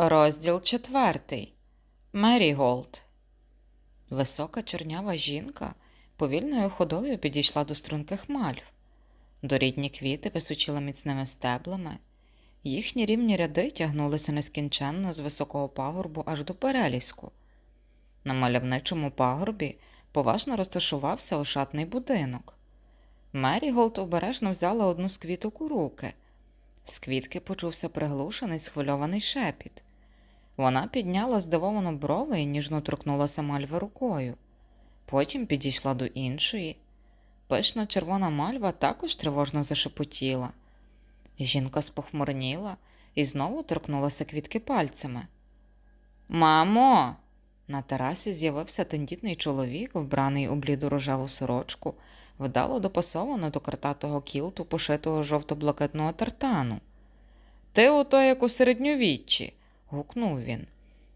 Розділ четвертий. Мері Голд. Висока чорнява жінка повільною ходою підійшла до струнких мальв. Дорідні квіти височили міцними стеблами. Їхні рівні ряди тягнулися нескінченно з високого пагорбу аж до переліску. На мальовничому пагорбі поважно розташувався ошатний будинок. Мері Голд обережно взяла одну з квіток у руки. З квітки почувся приглушений схвильований шепіт. Вона підняла здивовану брови і ніжно торкнулася мальви рукою. Потім підійшла до іншої. Пишна червона мальва також тривожно зашепотіла. Жінка спохмурніла і знову торкнулася квітки пальцями. Мамо. На терасі з'явився тендітний чоловік, вбраний у бліду рожеву сорочку, вдало допасовано до картатого кілту, пошитого жовто-блакитного тартану. Ти ото як у середньовіччі. Гукнув він.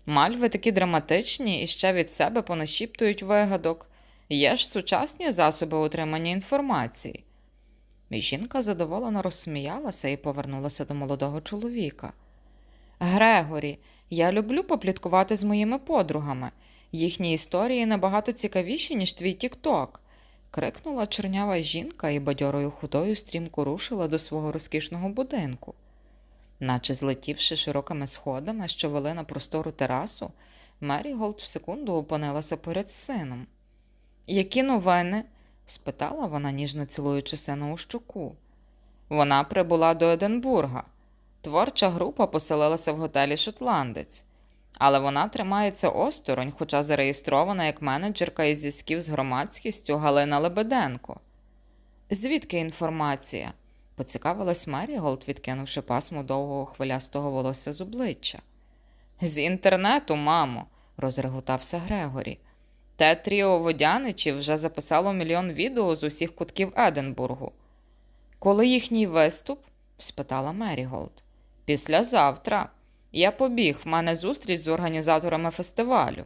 Мальви такі драматичні і ще від себе понашіптують вигадок. Є ж сучасні засоби отримання інформації. І жінка задоволено розсміялася і повернулася до молодого чоловіка. Грегорі, я люблю попліткувати з моїми подругами. Їхні історії набагато цікавіші, ніж твій тік-ток. крикнула чорнява жінка і бадьорою ходою стрімко рушила до свого розкішного будинку. Наче злетівши широкими сходами, що вели на простору терасу, Мері Голд в секунду опинилася поряд з сином. Які новини? спитала вона, ніжно цілуючи сина у щоку. Вона прибула до Единбурга. Творча група поселилася в готелі Шотландець, але вона тримається осторонь, хоча зареєстрована як менеджерка із зв'язків з громадськістю Галина Лебеденко. Звідки інформація? Поцікавилась Меріголд, відкинувши пасмо довгого хвилястого волосся з обличчя. З інтернету, мамо, розреготався Грегорі. Те тріо водяничів вже записало мільйон відео з усіх кутків Единбургу. Коли їхній виступ? спитала Меріголд. Післязавтра. Я побіг, в мене зустріч з організаторами фестивалю.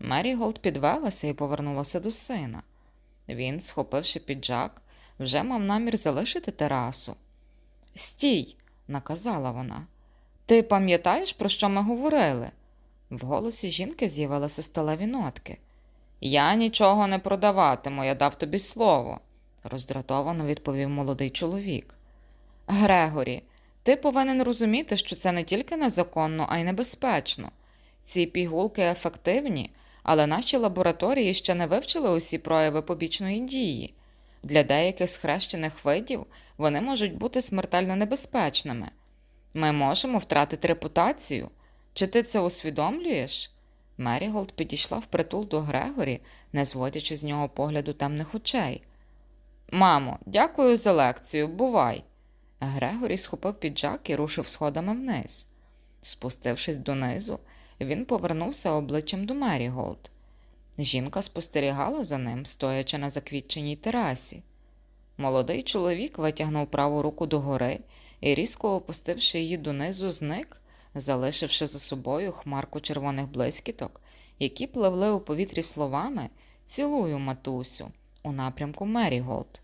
Меріголд підвелася і повернулася до сина. Він, схопивши піджак, вже мав намір залишити терасу. Стій, наказала вона. Ти пам'ятаєш, про що ми говорили? В голосі жінки з'явилися сталеві нотки. Я нічого не продаватиму, я дав тобі слово, роздратовано відповів молодий чоловік. Грегорі, ти повинен розуміти, що це не тільки незаконно, а й небезпечно. Ці пігулки ефективні, але наші лабораторії ще не вивчили усі прояви побічної дії. Для деяких схрещених видів вони можуть бути смертельно небезпечними. Ми можемо втратити репутацію. Чи ти це усвідомлюєш? Меріголд підійшла впритул до Грегорі, не зводячи з нього погляду темних очей. Мамо, дякую за лекцію, бувай. Грегорі схопив піджак і рушив сходами вниз. Спустившись донизу, він повернувся обличчям до Меріголд. Жінка спостерігала за ним, стоячи на заквітченій терасі. Молодий чоловік витягнув праву руку догори і, різко опустивши її донизу, зник, залишивши за собою хмарку червоних блискіток, які пливли у повітрі словами Цілую, матусю, у напрямку Меріголд.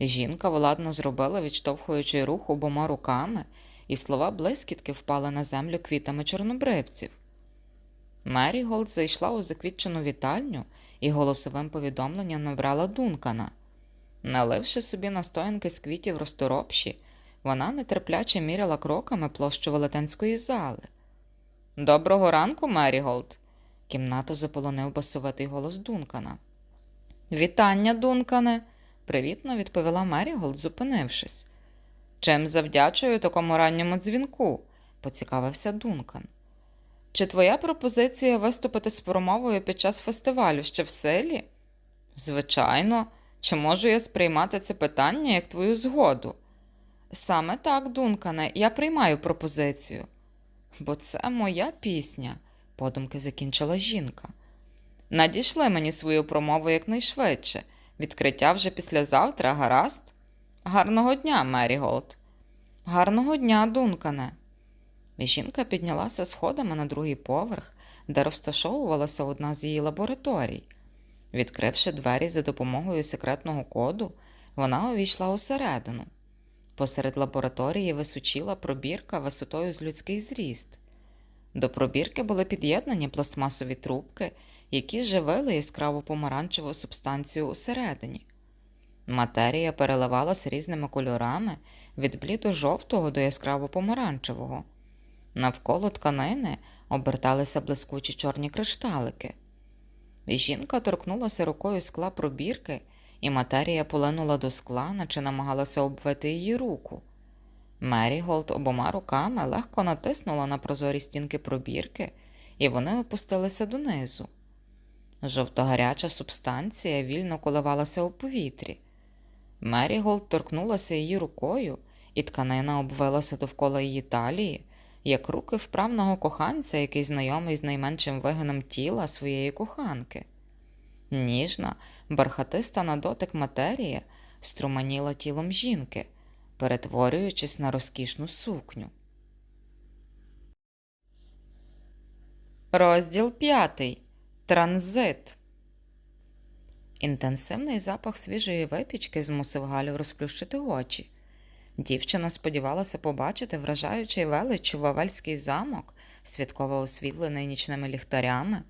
Жінка владно зробила відштовхуючий рух обома руками, і слова блискітки впали на землю квітами чорнобривців. Мері Голд зайшла у заквітчену вітальню і голосовим повідомленням набрала Дункана. Наливши собі настоянки з квітів розторопші, вона нетерпляче міряла кроками площу велетенської зали. Доброго ранку, Меріголд!» Кімнату заполонив басовитий голос Дункана. Вітання, Дункане, привітно відповіла Меріголд, зупинившись. Чим завдячую такому ранньому дзвінку? поцікавився Дункан. Чи твоя пропозиція виступити з промовою під час фестивалю ще в силі? Звичайно, чи можу я сприймати це питання як твою згоду? Саме так, Дункане, я приймаю пропозицію. Бо це моя пісня, подумки закінчила жінка. Надійшли мені свою промову якнайшвидше. Відкриття вже післязавтра, гаразд? Гарного дня, Меріголд. Гарного дня, Дункане. Жінка піднялася сходами на другий поверх, де розташовувалася одна з її лабораторій. Відкривши двері за допомогою секретного коду, вона увійшла усередину. Посеред лабораторії височіла пробірка висотою з людський зріст. До пробірки були під'єднані пластмасові трубки, які живили яскраво помаранчеву субстанцію усередині. Матерія переливалася різними кольорами від блідо-жовтого до яскраво помаранчевого. Навколо тканини оберталися блискучі чорні кришталики. Жінка торкнулася рукою скла пробірки, і матерія полинула до скла, наче намагалася обвити її руку. Меріголд обома руками легко натиснула на прозорі стінки пробірки, і вони опустилися донизу. Жовтогаряча субстанція вільно коливалася у повітрі. Меріголд торкнулася її рукою, і тканина обвилася довкола її талії, як руки вправного коханця, який знайомий з найменшим вигином тіла своєї коханки. Ніжна, бархатиста на дотик матерія струманіла тілом жінки, перетворюючись на розкішну сукню. Розділ п'ятий. Транзит. Інтенсивний запах свіжої випічки змусив Галю розплющити очі. Дівчина сподівалася побачити вражаючий велич Вавельський замок, святково освітлений нічними ліхтарями,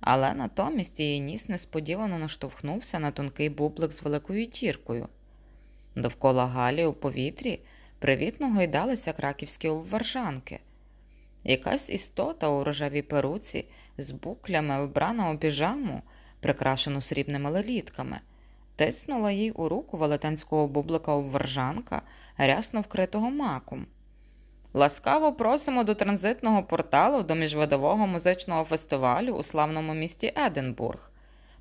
але натомість її ніс несподівано наштовхнувся на тонкий бублик з великою тіркою. Довкола Галі у повітрі привітно гойдалися краківські обваржанки. Якась істота у рожевій перуці з буклями, вбрана у піжаму, прикрашену срібними лелітками, тиснула їй у руку велетенського бублика обваржанка, рясно вкритого маком. Ласкаво просимо до транзитного порталу до міжвидового музичного фестивалю у славному місті Единбург.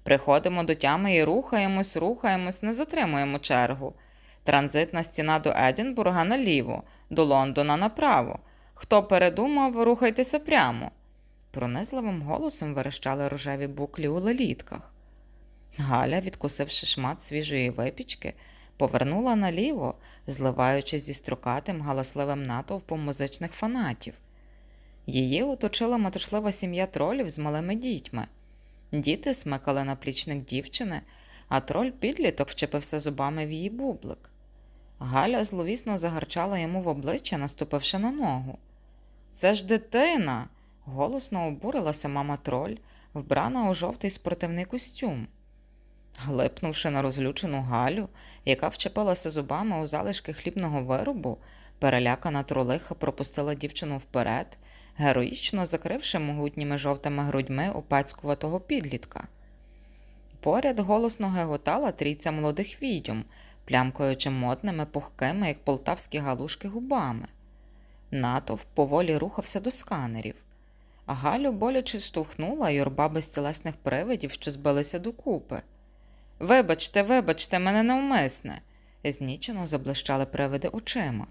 Приходимо до тями і рухаємось, рухаємось, не затримуємо чергу. Транзитна стіна до Единбурга наліво, до Лондона направо. Хто передумав, рухайтеся прямо. Пронизливим голосом верещали рожеві буклі у лелітках. Галя, відкусивши шмат свіжої випічки, повернула наліво, зливаючись зі строкатим галасливим натовпом музичних фанатів. Її оточила метушлива сім'я тролів з малими дітьми. Діти смикали наплічник дівчини, а троль підліток вчепився зубами в її бублик. Галя зловісно загарчала йому в обличчя, наступивши на ногу. Це ж дитина. голосно обурилася мама троль, вбрана у жовтий спортивний костюм. Глипнувши на розлючену Галю, яка вчепилася зубами у залишки хлібного виробу, перелякана тролиха пропустила дівчину вперед, героїчно закривши могутніми жовтими грудьми опецькуватого підлітка. Поряд голосно геготала трійця молодих відьом, плямкаючи модними, пухкими, як полтавські галушки, губами. Натовп поволі рухався до сканерів, а Галю боляче штовхнула юрба безтілесних привидів, що збилися докупи. Вибачте, вибачте, мене навмисне, знічено заблищали привиди очима.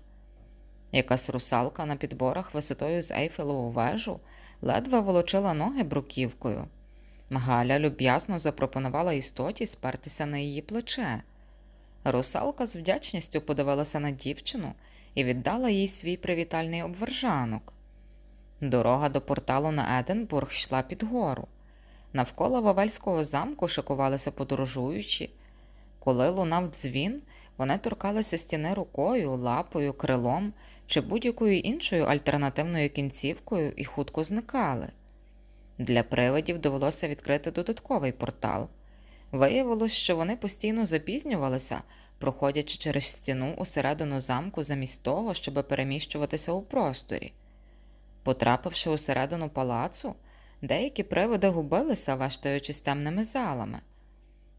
Якась русалка на підборах висотою з Ейфелеву вежу ледве волочила ноги бруківкою. Галя люб'язно запропонувала істоті спертися на її плече. Русалка з вдячністю подивилася на дівчину і віддала їй свій привітальний обвержанок. Дорога до порталу на Единбург йшла під гору. Навколо Вавельського замку шикувалися подорожуючі. Коли лунав дзвін, вони торкалися стіни рукою, лапою, крилом чи будь-якою іншою альтернативною кінцівкою і хутко зникали. Для привидів довелося відкрити додатковий портал. Виявилось, що вони постійно запізнювалися, проходячи через стіну усередину замку замість того, щоб переміщуватися у просторі. Потрапивши усередину палацу, деякі привиди губилися, вештаючись темними залами.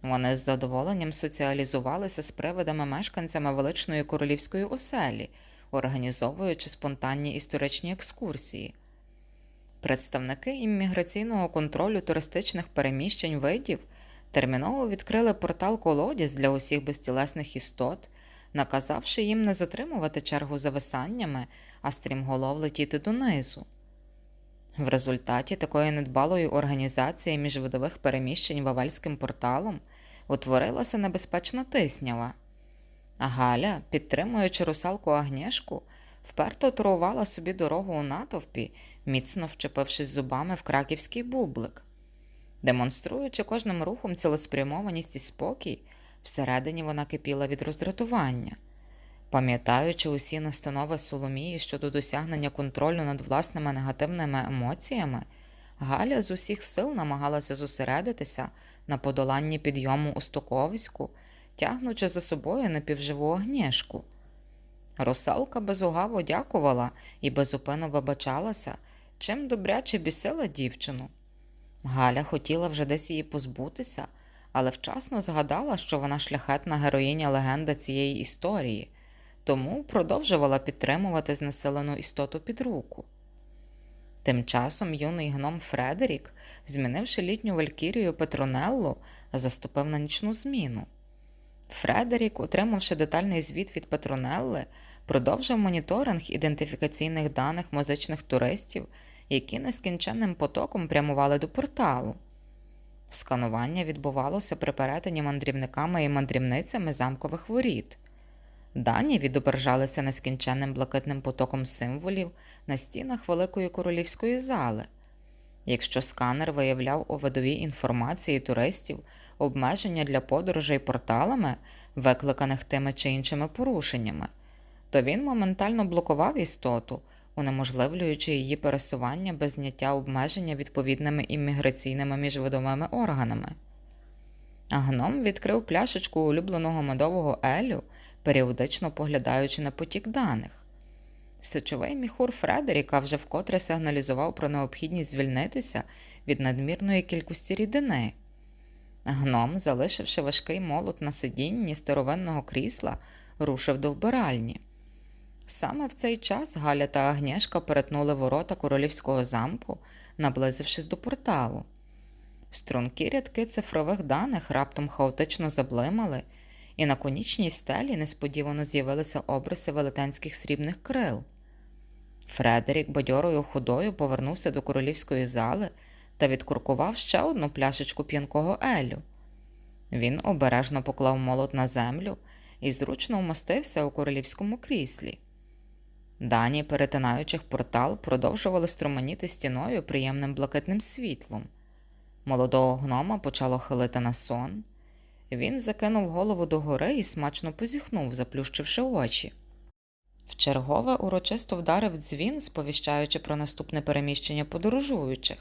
Вони з задоволенням соціалізувалися з привидами-мешканцями величної королівської оселі, організовуючи спонтанні історичні екскурсії. Представники імміграційного контролю туристичних переміщень видів терміново відкрили портал колодязь для усіх безтілесних істот, наказавши їм не затримувати чергу зависаннями, а стрімголов летіти донизу. В результаті такої недбалої організації міжвидових переміщень Вавельським порталом утворилася небезпечна тиснява. А Галя, підтримуючи русалку Агнєшку, вперто торувала собі дорогу у натовпі, міцно вчепившись зубами в краківський бублик. Демонструючи кожним рухом цілеспрямованість і спокій, всередині вона кипіла від роздратування. Пам'ятаючи усі настанови Соломії щодо досягнення контролю над власними негативними емоціями, Галя з усіх сил намагалася зосередитися на подоланні підйому у стоковиську, тягнучи за собою напівживу огнєшку. Русалка безугаво дякувала і безупинно вибачалася, чим добряче бісила дівчину. Галя хотіла вже десь її позбутися, але вчасно згадала, що вона шляхетна героїня легенда цієї історії, тому продовжувала підтримувати знесилену істоту під руку. Тим часом юний гном Фредерік, змінивши літню валькірію Петронеллу, заступив на нічну зміну. Фредерік, отримавши детальний звіт від Петронелли, продовжив моніторинг ідентифікаційних даних музичних туристів, які нескінченним потоком прямували до порталу. Сканування відбувалося при перетині мандрівниками і мандрівницями замкових воріт. Дані відображалися нескінченним блакитним потоком символів на стінах Великої королівської зали. Якщо сканер виявляв у видовій інформації туристів обмеження для подорожей порталами, викликаних тими чи іншими порушеннями, то він моментально блокував істоту, унеможливлюючи її пересування без зняття обмеження відповідними імміграційними міжвидовими органами. А гном відкрив пляшечку улюбленого медового елю, періодично поглядаючи на потік даних. Сечовий міхур Фредеріка вже вкотре сигналізував про необхідність звільнитися від надмірної кількості рідини. Гном, залишивши важкий молот на сидінні старовинного крісла, рушив до вбиральні. Саме в цей час Галя та Агнєшка перетнули ворота королівського замку, наблизившись до порталу. Стрункі рядки цифрових даних раптом хаотично заблимали, і на конічній стелі несподівано з'явилися обриси велетенських срібних крил. Фредерік бадьорою ходою повернувся до королівської зали та відкуркував ще одну пляшечку п'янкого елю. Він обережно поклав молот на землю і зручно вмостився у королівському кріслі. Дані, перетинаючих портал, продовжували струменіти стіною приємним блакитним світлом. Молодого гнома почало хилити на сон. Він закинув голову догори і смачно позіхнув, заплющивши очі. Вчергове урочисто вдарив дзвін, сповіщаючи про наступне переміщення подорожуючих.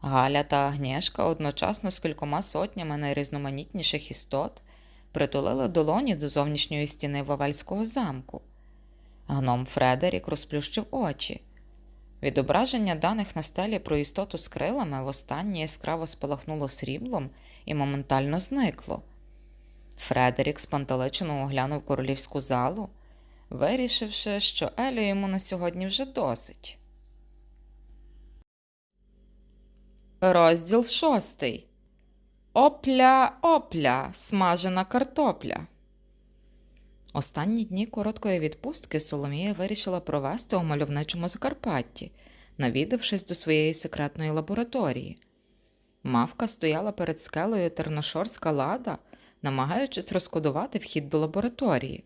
Галя та Агнєшка одночасно з кількома сотнями найрізноманітніших істот притулили долоні до зовнішньої стіни Вавельського замку. Гном Фредерік розплющив очі. Відображення даних на стелі про істоту з крилами востаннє яскраво спалахнуло сріблом і моментально зникло. Фредерік спантеличено оглянув королівську залу, вирішивши, що Елі йому на сьогодні вже досить. Розділ шостий. Опля, опля, смажена картопля. Останні дні короткої відпустки Соломія вирішила провести у мальовничому Закарпатті, навідавшись до своєї секретної лабораторії. Мавка стояла перед скелею терношорська лада, намагаючись розкодувати вхід до лабораторії.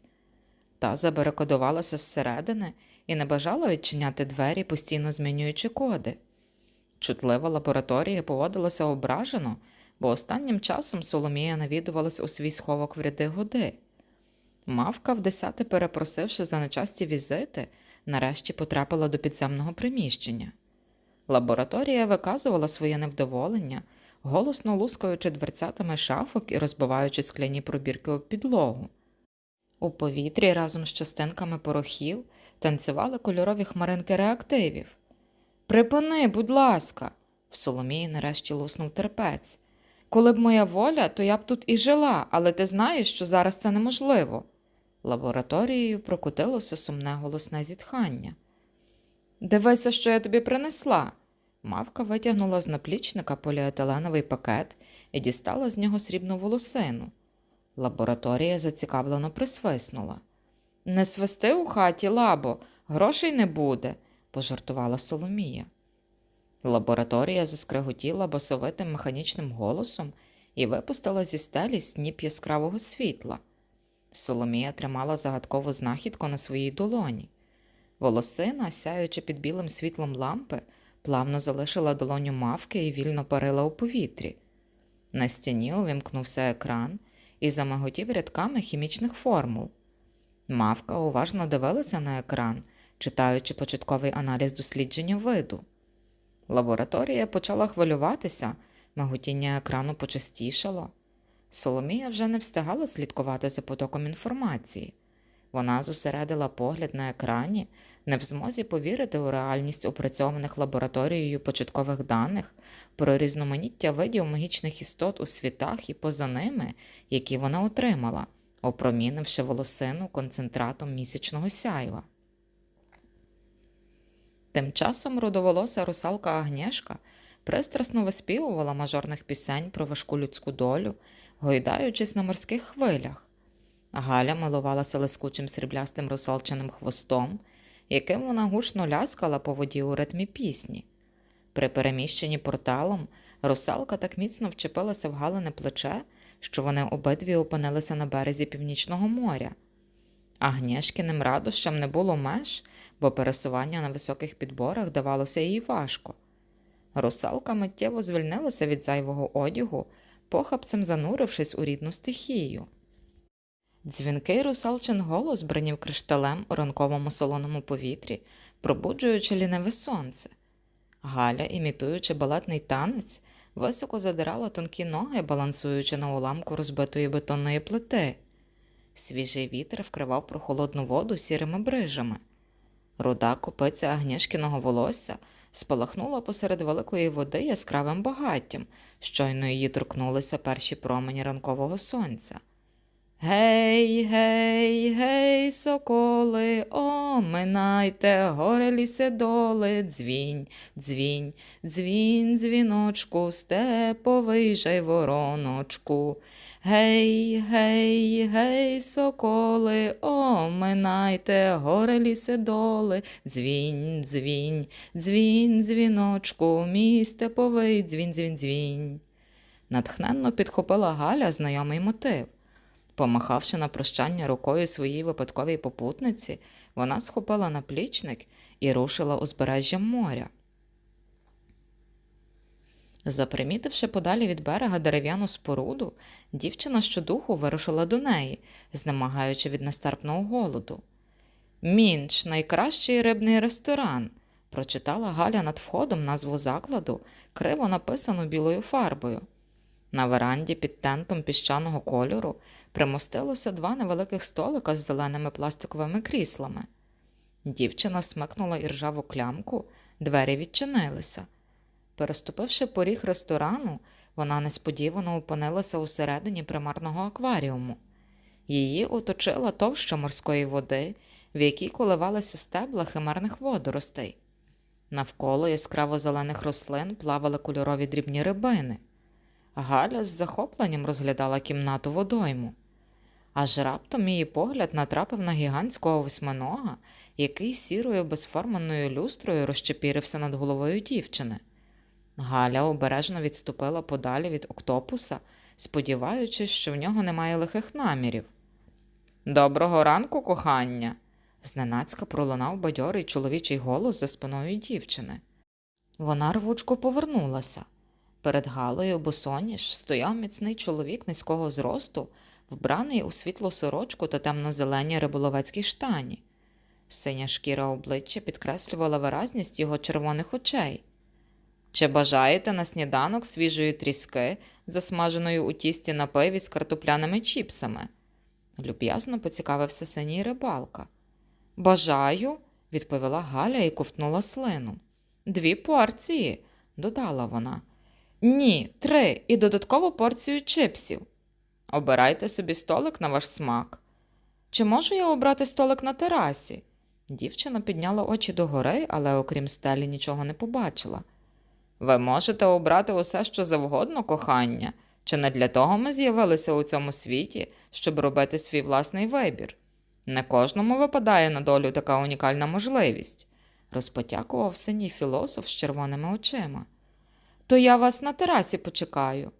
Та забарикодувалася зсередини і не бажала відчиняти двері, постійно змінюючи коди. Чутлива лабораторія поводилася ображено, бо останнім часом Соломія навідувалась у свій сховок в ряди годи. Мавка, вдесяти перепросивши за нечасті візити, нарешті потрапила до підземного приміщення. Лабораторія виказувала своє невдоволення, голосно лускаючи дверцятами шафок і розбиваючи скляні пробірки об підлогу. У повітрі разом з частинками порохів танцювали кольорові хмаринки реактивів. Припини, будь ласка, в Соломії нарешті луснув терпець. Коли б моя воля, то я б тут і жила, але ти знаєш, що зараз це неможливо. Лабораторією прокотилося сумне голосне зітхання. Дивися, що я тобі принесла. Мавка витягнула з наплічника поліетиленовий пакет і дістала з нього срібну волосину. Лабораторія зацікавлено присвиснула. Не свисти у хаті, лабо, грошей не буде, пожартувала Соломія. Лабораторія заскриготіла басовитим механічним голосом і випустила зі стелі сніп яскравого світла. Соломія тримала загадкову знахідку на своїй долоні. Волосина, сяючи під білим світлом лампи, плавно залишила долоню мавки і вільно парила у повітрі. На стіні увімкнувся екран і замиготів рядками хімічних формул. Мавка уважно дивилася на екран, читаючи початковий аналіз дослідження виду. Лабораторія почала хвилюватися, миготіння екрану почастішало. Соломія вже не встигала слідкувати за потоком інформації. Вона зосередила погляд на екрані, не в змозі повірити у реальність опрацьованих лабораторією початкових даних про різноманіття видів магічних істот у світах і поза ними, які вона отримала, опромінивши волосину концентратом місячного сяйва. Тим часом рудоволоса русалка Агнєшка пристрасно виспівувала мажорних пісень про важку людську долю, гойдаючись на морських хвилях. Галя милувалася лискучим сріблястим русалчиним хвостом, яким вона гучно ляскала по воді у ритмі пісні. При переміщенні порталом русалка так міцно вчепилася в галине плече, що вони обидві опинилися на березі північного моря. Агнєшкіним радощам не було меж, бо пересування на високих підборах давалося їй важко. Русалка миттєво звільнилася від зайвого одягу, похапцем занурившись у рідну стихію. Дзвінкий русалчин голос бринів кришталем у ранковому солоному повітрі, пробуджуючи ліниве сонце. Галя, імітуючи балетний танець, високо задирала тонкі ноги, балансуючи на уламку розбитої бетонної плити. Свіжий вітер вкривав прохолодну воду сірими брижами. Руда копиця Агнєшкіного волосся спалахнула посеред великої води яскравим багаттям, щойно її торкнулися перші промені ранкового сонця. Гей, гей, гей, соколи, оминайте, горе лісе доли, дзвінь, дзвінь, дзвінь, дзвіночку, степовий жай вороночку. Гей, гей, гей, соколи, оминайте, горе лісе доли, дзвінь, дзвінь, дзвінь, дзвіночку, мій степовий дзвінь, дзвінь, дзвінь. Натхненно підхопила Галя знайомий мотив. Помахавши на прощання рукою своїй випадковій попутниці, вона схопила наплічник і рушила узбережжям моря. Запримітивши подалі від берега дерев'яну споруду, дівчина щодуху вирушила до неї, знемагаючи від нестерпного голоду. Мінч, найкращий рибний ресторан, прочитала Галя над входом назву закладу, криво написану білою фарбою. На веранді під тентом піщаного кольору примостилося два невеликих столика з зеленими пластиковими кріслами. Дівчина смикнула іржаву клямку, двері відчинилися. Переступивши поріг ресторану, вона несподівано опинилася усередині примарного акваріуму. Її оточила товща морської води, в якій коливалися стебла химерних водоростей. Навколо яскраво зелених рослин плавали кольорові дрібні рибини. Галя з захопленням розглядала кімнату водойму. Аж раптом її погляд натрапив на гігантського восьминога, який сірою безформенною люстрою розчепірився над головою дівчини. Галя обережно відступила подалі від октопуса, сподіваючись, що в нього немає лихих намірів. Доброго ранку, кохання. зненацька пролунав бадьорий чоловічий голос за спиною дівчини. Вона рвучко повернулася. Перед Галею босоніж стояв міцний чоловік низького зросту, вбраний у світлу сорочку та темно-зелені риболовецькі штані. Синя шкіра обличчя підкреслювала виразність його червоних очей. Чи бажаєте на сніданок свіжої тріски, засмаженої у тісті на пиві з картопляними чіпсами? Люб'язно поцікавився синій рибалка. Бажаю, відповіла Галя і ковтнула слину. Дві порції, додала вона. Ні, три і додаткову порцію чипсів. Обирайте собі столик на ваш смак. Чи можу я обрати столик на терасі? Дівчина підняла очі догори, але окрім стелі нічого не побачила. Ви можете обрати усе, що завгодно, кохання, чи не для того ми з'явилися у цьому світі, щоб робити свій власний вибір. Не кожному випадає на долю така унікальна можливість, розпотякував синій філософ з червоними очима. То я вас на терасі почекаю.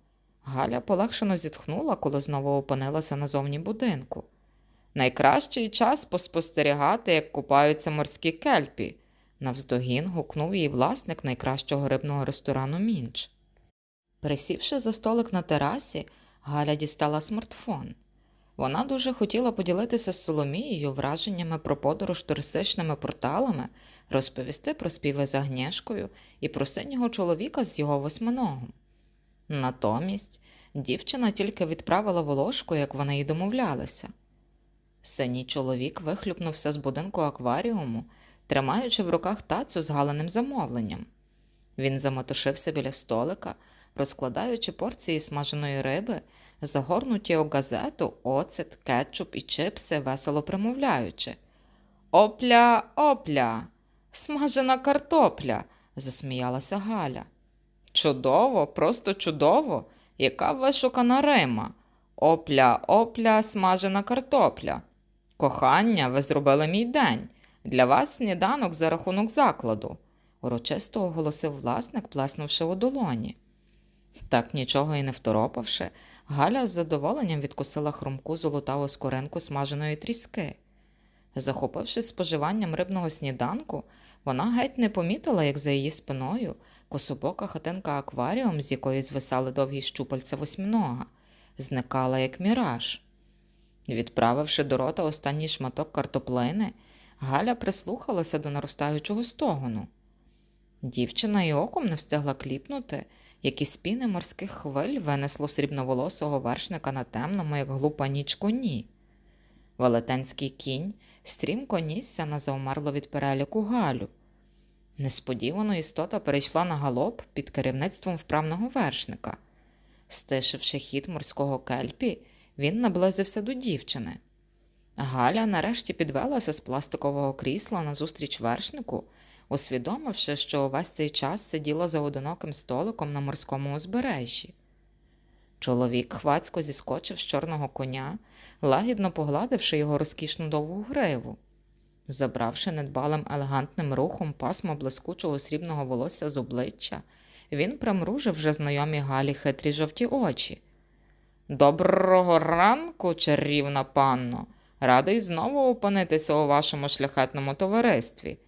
Галя полегшено зітхнула, коли знову опинилася назовні будинку. Найкращий час поспостерігати, як купаються морські кельпі, навздогін гукнув її власник найкращого рибного ресторану Мінч. Присівши за столик на терасі, Галя дістала смартфон. Вона дуже хотіла поділитися з Соломією враженнями про подорож туристичними порталами, розповісти про співи з Агнєшкою і про синього чоловіка з його восьминогом. Натомість дівчина тільки відправила волошку, як вони й домовлялися. Синій чоловік вихлюпнувся з будинку акваріуму, тримаючи в руках тацю з галеним замовленням. Він замотошився біля столика, розкладаючи порції смаженої риби, загорнуті у газету, оцет, кетчуп і чипси, весело примовляючи. Опля, опля, смажена картопля, засміялася Галя. Чудово, просто чудово, яка вишукана Рима. Опля, опля, смажена картопля. Кохання, ви зробили мій день. Для вас сніданок за рахунок закладу, урочисто оголосив власник, плеснувши у долоні. Так нічого і не второпавши, Галя з задоволенням відкусила хрумку золотаву скоринку смаженої тріски. Захопившись споживанням рибного сніданку, вона геть не помітила, як за її спиною кособока хатинка акваріум, з якої звисали довгі щупальця восьминога, зникала як міраж. Відправивши до рота останній шматок картоплини, Галя прислухалася до наростаючого стогону. Дівчина й оком не встигла кліпнути, як із піни морських хвиль винесло срібноволосого вершника на темному, як глупа ніч коні. Велетенський кінь стрімко нісся на заумерло від переліку Галю. Несподівано істота перейшла на галоп під керівництвом вправного вершника. Стишивши хід морського кельпі, він наблизився до дівчини. Галя нарешті підвелася з пластикового крісла назустріч вершнику, усвідомивши, що увесь цей час сиділа за одиноким столиком на морському узбережжі. Чоловік хвацько зіскочив з чорного коня, лагідно погладивши його розкішну довгу гриву. Забравши недбалим елегантним рухом пасмо блискучого срібного волосся з обличчя, він примружив вже знайомі Галі хитрі жовті очі. Доброго ранку, чарівна панно! Радий знову опинитися у вашому шляхетному товаристві.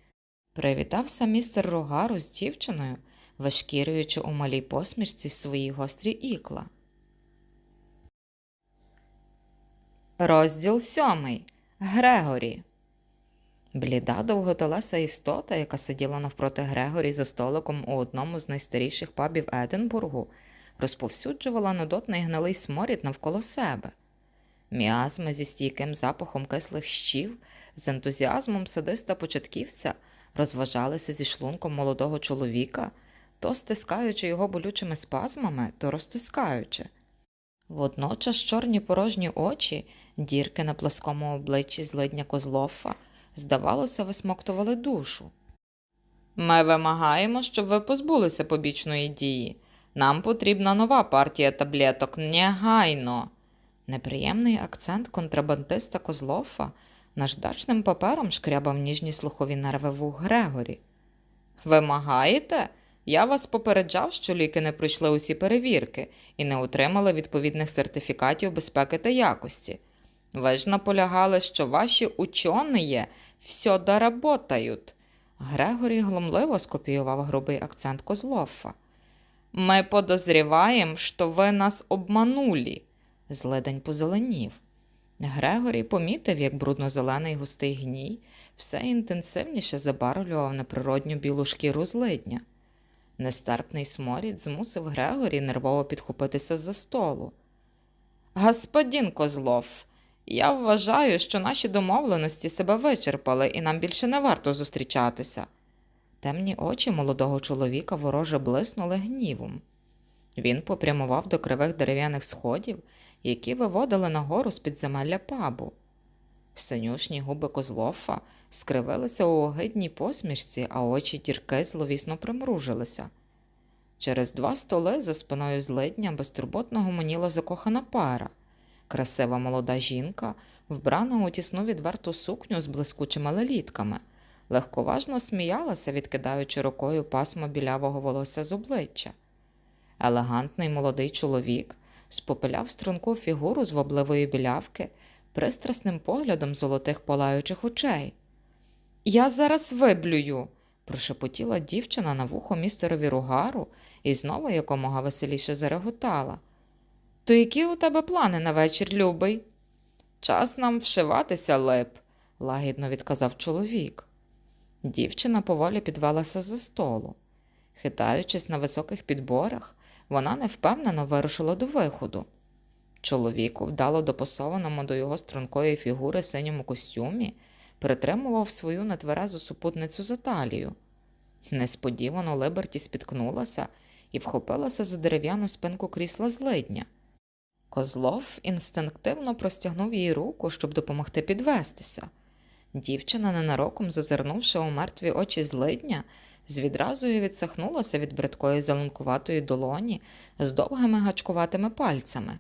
Привітався містер Рогару з дівчиною, вишкірюючи у малій посмішці свої гострі ікла. Розділ сьомий. Грегорі. Бліда довготелеса істота, яка сиділа навпроти Грегорі за столиком у одному з найстаріших пабів Единбургу, розповсюджувала нудотний гнилий сморід навколо себе. Міазми зі стійким запахом кислих щів, з ентузіазмом садиста початківця розважалися зі шлунком молодого чоловіка, то стискаючи його болючими спазмами, то розтискаючи. Водночас чорні порожні очі, дірки на пласкому обличчі злидня Козлофа, здавалося, висмоктували душу. Ми вимагаємо, щоб ви позбулися побічної дії. Нам потрібна нова партія таблеток негайно. Неприємний акцент контрабандиста Козлофа наждачним папером шкрябав ніжні слухові нерви вух Грегорі. Вимагаєте? Я вас попереджав, що ліки не пройшли усі перевірки і не отримали відповідних сертифікатів безпеки та якості. Ви ж наполягали, що ваші учені все доработають. Грегорі глумливо скопіював грубий акцент Козлофа. Ми подозріваємо, що ви нас обманулі. Зледень позеленів. Грегорій помітив, як брудно-зелений густий гній все інтенсивніше забарвлював неприродню білу шкіру злидня. Нестерпний сморід змусив Грегорі нервово підхопитися з-за столу. Господин Козлов, я вважаю, що наші домовленості себе вичерпали і нам більше не варто зустрічатися. Темні очі молодого чоловіка вороже блиснули гнівом. Він попрямував до кривих дерев'яних сходів, які виводили нагору з підземелля пабу. Синюшні губи Козлофа скривилися у огидній посмішці, а очі дірки зловісно примружилися. Через два столи за спиною злидня безтурботно гомоніла закохана пара, красива молода жінка, вбрана у тісну відверту сукню з блискучими лелітками, легковажно сміялася, відкидаючи рукою пасмо білявого волосся з обличчя. Елегантний молодий чоловік спопиляв струнку фігуру з вобливої білявки пристрасним поглядом золотих палаючих очей. Я зараз виблюю, прошепотіла дівчина на вухо містерові ругару і знову якомога веселіше зареготала. То які у тебе плани на вечір, любий? Час нам вшиватися, леп, лагідно відказав чоловік. Дівчина поволі підвелася за столу. Хитаючись на високих підборах, вона невпевнено вирушила до виходу. Чоловік, вдало допасованому до його стрункої фігури синьому костюмі, притримував свою нетверезу супутницю за талію. Несподівано Либерті спіткнулася і вхопилася за дерев'яну спинку крісла злидня. Козлов інстинктивно простягнув їй руку, щоб допомогти підвестися. Дівчина, ненароком зазирнувши у мертві очі злидня, з відразою відсахнулася від бридкої зеленкуватої долоні з довгими гачкуватими пальцями.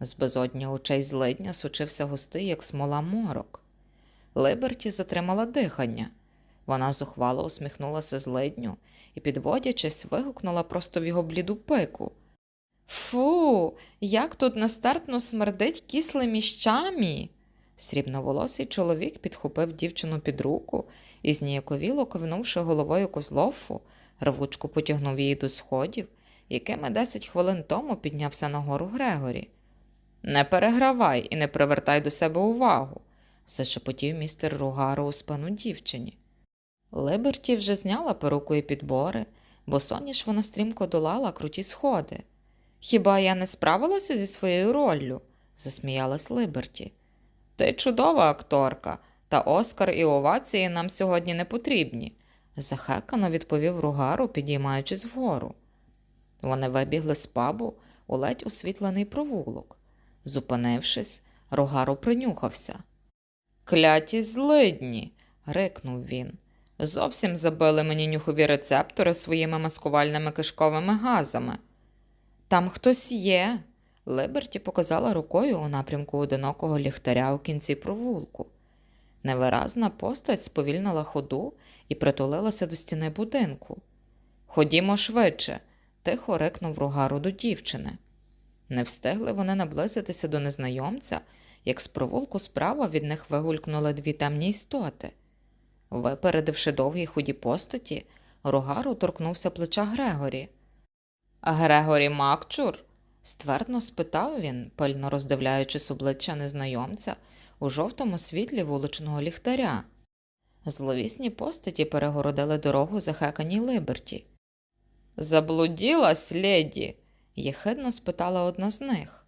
З безодні очей злидня сучився густий, як смола морок. Либерті затримала дихання. Вона зухвало усміхнулася злидню і, підводячись, вигукнула просто в його бліду пику. Фу, як тут нестерпно смердить кислими міщамі. Срібноволосий чоловік підхопив дівчину під руку і, зніяковіло ковнувши головою козлофу, рвучко потягнув її до сходів, якими десять хвилин тому піднявся нагору Грегорі. Не перегравай і не привертай до себе увагу, зашепотів містер Ругару у спину дівчині. Либерті вже зняла перуку і підбори, бо соніш вона стрімко долала круті сходи. Хіба я не справилася зі своєю роллю? засміялась Либерті. Ти чудова акторка, та Оскар і овації нам сьогодні не потрібні, захекано відповів Ругару, підіймаючись вгору. Вони вибігли з пабу у ледь освітлений провулок. Зупинившись, Ругару принюхався. Кляті злидні. рикнув він. Зовсім забили мені нюхові рецептори своїми маскувальними кишковими газами. Там хтось є. Либерті показала рукою у напрямку одинокого ліхтаря у кінці провулку. Невиразна постать сповільнила ходу і притулилася до стіни будинку. Ходімо швидше, тихо рикнув ругару до дівчини. Не встигли вони наблизитися до незнайомця, як з провулку справа від них вигулькнули дві темні істоти. Випередивши довгі худі постаті, Рогару торкнувся плеча Грегорі. Грегорі Макчур? Ствердно спитав він, пильно роздивляючись обличчя незнайомця у жовтому світлі вуличного ліхтаря. Зловісні постаті перегородили дорогу захеканій Либерті. Заблуділась, леді? єхидно спитала одна з них.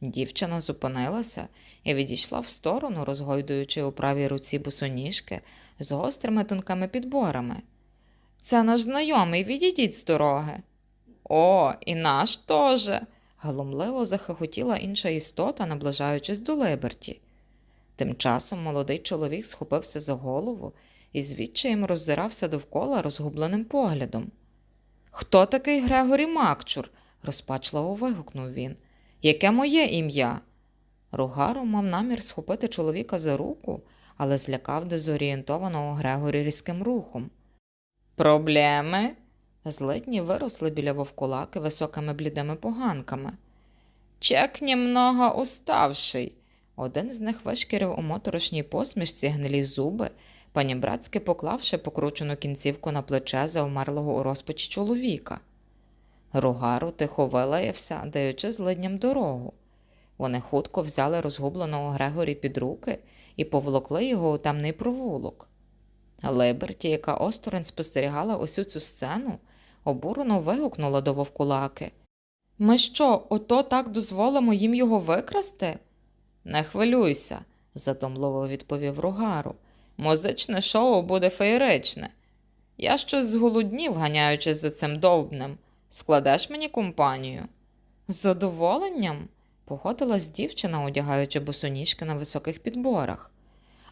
Дівчина зупинилася і відійшла в сторону, розгойдуючи у правій руці босоніжки з гострими тонкими підборами. Це наш знайомий, відійдіть з дороги. О, і наш теж. Глумливо захихотіла інша істота, наближаючись до Либерті. Тим часом молодий чоловік схопився за голову і звідчаєм роззирався довкола розгубленим поглядом. Хто такий Грегорі Макчур? розпачливо вигукнув він. Яке моє ім'я? Ругару мав намір схопити чоловіка за руку, але злякав дезорієнтованого Грегорі різким рухом. Проблеми? Злидні виросли біля вовкулаки високими блідими поганками. Чек німного уставший. Один з них вишкірив у моторошній посмішці гнилі зуби, панібратськи поклавши покручену кінцівку на плече завмерлого у розпачі чоловіка. Ругару тихо вилаявся, даючи злидням дорогу. Вони хутко взяли розгубленого Грегорі під руки і поволокли його у темний провулок. Либерті, яка осторонь спостерігала усю цю сцену, обурено вигукнула до вовкулаки. Ми що, ото так дозволимо їм його викрасти? Не хвилюйся, задумливо відповів Ругару. Музичне шоу буде феєричне. Я щось зголоднів, ганяючись за цим довбнем. Складеш мені компанію? З задоволенням, погодилась дівчина, одягаючи босоніжки на високих підборах.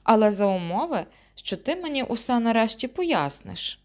Але за умови, що ти мені усе нарешті поясниш.